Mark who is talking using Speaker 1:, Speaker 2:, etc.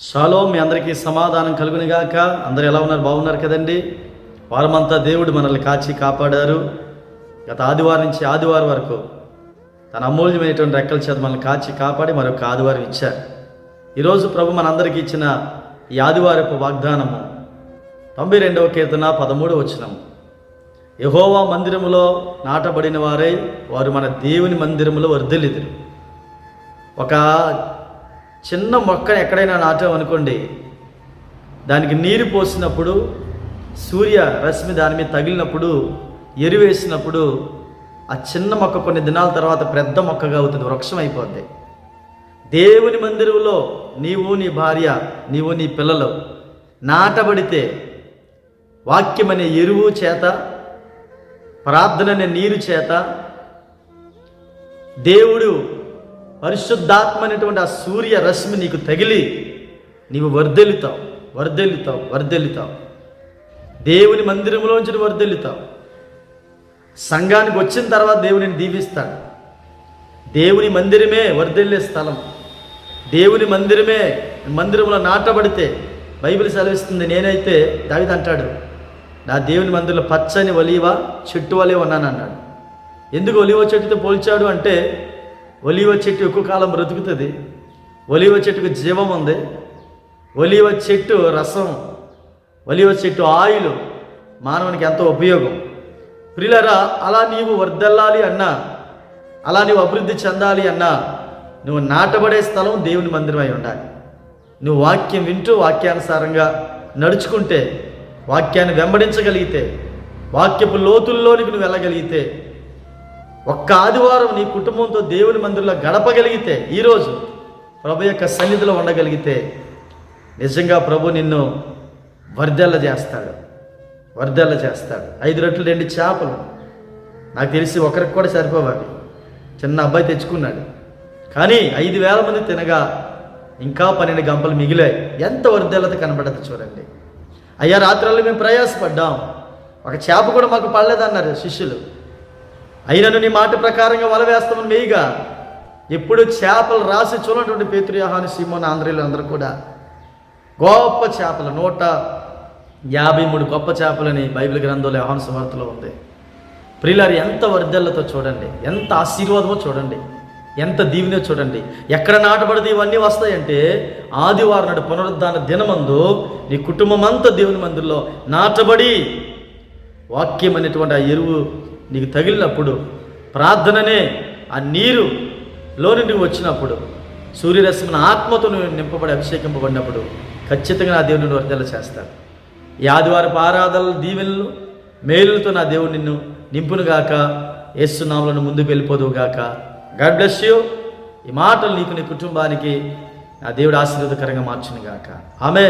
Speaker 1: Shallow మీ అందరికీ సమాధానం కలుగునిగాక. అందరు ఎలా ఉన్నారు? బాగున్నారు కదండి? వారమంతా దేవుడు మనల్ని కాచి కాపాడారు. గత ఆదివారం నుంచి ఆదివారం వరకు తన అమూల్యమైనటువంటి రెక్కల చేత మనల్ని కాచి కాపాడి మరొక ఆదివారం ఇచ్చారు. ఈరోజు ప్రభు మనందరికీ ఇచ్చిన ఈ ఆదివారపు వాగ్దానము తొంభై రెండవ కీర్తన పదమూడు వచ్చినము యహోవా మందిరములో నాటబడిన వారై వారు మన దేవుని మందిరములో వర్ధిల్లిదురు. ఒక చిన్న మొక్కను ఎక్కడైనా నాటాం అనుకోండి దానికి నీరు పోసినప్పుడు సూర్య రశ్మి దాని మీద తగిలినప్పుడు ఎరువేసినప్పుడు ఆ చిన్న మొక్క కొన్ని దినాల తర్వాత పెద్ద మొక్కగా అవుతుంది వృక్షం అయిపోద్ది. దేవుని మందిరంలో నీవు నీ భార్య నీవు నీ పిల్లలు నాటబడితే వాక్యం అనే ఎరువు చేత ప్రార్థన అనే నీరు చేత దేవుడు పరిశుద్ధాత్మ అనేటువంటి ఆ సూర్య రశ్మి నీకు తగిలి నీవు వర్ధెలుతావు వర్ధెలుతావు వర్ధెలుతావు దేవుని మందిరంలోంచి నువ్వు వర్ధెలుతావు సంఘానికి వచ్చిన తర్వాత దేవుడిని దీవిస్తాడు. దేవుని మందిరమే వర్ధెల్లే స్థలం. దేవుని మందిరమే మందిరంలో నాటబడితే బైబిల్ సెలవిస్తుంది నేనైతే దావిది అంటాడు నా దేవుని మందిరంలో పచ్చని ఒలీవ చెట్టు వలే ఉన్నాను అన్నాడు ఎందుకు ఒలివ చెట్టుతో పోల్చాడు అంటే ఒలివ చెట్టు ఎక్కువ కాలం బ్రతుకుతుంది. ఒలివ చెట్టుకు జీవం ఉంది. ఒలివ చెట్టు రసం ఒలివ చెట్టు ఆయిల్ మానవునికి ఎంతో ఉపయోగం. ప్రిలరా అలా నీవు వర్దల్లాలి అన్నా అలా నీవు అభివృద్ధి చెందాలి అన్నా నువ్వు నాటబడే స్థలం దేవుని మందిరం అయి ఉండాలి. నువ్వు వాక్యం వింటూ వాక్యానుసారంగా నడుచుకుంటే వాక్యాన్ని వెంబడించగలిగితే వాక్యపు లోతుల్లోనికి నువ్వు వెళ్ళగలిగితే ఒక్క ఆదివారం నీ కుటుంబంతో దేవుని మందిరంలో గడపగలిగితే ఈరోజు ప్రభు యొక్క సన్నిధిలో ఉండగలిగితే నిజంగా ప్రభు నిన్ను వర్ధెల్ల చేస్తాడు. వర్ధెల్ల చేస్తాడు. ఐదు రొట్టెలు రెండు చేపలు. నాకు తెలిసి ఒకరికి కూడా సరిపోవాలి చిన్న అబ్బాయి తెచ్చుకున్నాడు. కానీ ఐదు వేల మంది తినగా ఇంకా పన్నెండు గంపలు మిగిలాయి. ఎంత వర్ధెల్లత కనబడదు చూడండి. అయ్యా రాత్రుల్లో మేము ప్రయాసపడ్డాం. ఒక చేప కూడా మాకు పడలేదన్నారు శిష్యులు. అయినను నీ మాట ప్రకారంగా వల వేస్తామని మెయిగా ఎప్పుడు చేపలు రాసి చూడటువంటి పేతురు యహాను సీమోన్ అందరూ కూడా గొప్ప చేపలు నూట యాభై మూడు గొప్ప చేపలని బైబిల్ గ్రంథంలో యహాను సువార్తలో ఉంది. ప్రిలారు ఎంత వర్ధల్లతో చూడండి ఎంత ఆశీర్వాదమో చూడండి ఎంత దీవినో చూడండి. ఎక్కడ నాటబడితే ఇవన్నీ వస్తాయంటే ఆదివారం నాడు పునరుద్ధాన దినమందు నీ కుటుంబం అంతా దేవుని మందిరంలో నాటబడి వాక్యం అనేటువంటి ఆ ఎరువు నీకు తగిలినప్పుడు ప్రార్థననే ఆ నీరు లోని నువ్వు వచ్చినప్పుడు సూర్యరశ్మిన ఆత్మతో నువ్వు నింపబడి అభిషేకింపబడినప్పుడు ఖచ్చితంగా నా దేవుని వర్ధల చేస్తాను ఈ ఆదివారపు ఆరాధనలు దీవెనలు మేలులతో నా దేవుడు నిన్ను నింపునుగాక ఏసునామలను ముందుకు వెళ్ళిపోదువు గాక గాడ్ బ్లెస్ యూ. ఈ మాటలు నీకు నీ కుటుంబానికి నా దేవుడు ఆశీర్వాదకరంగా మార్చును గాక ఆమె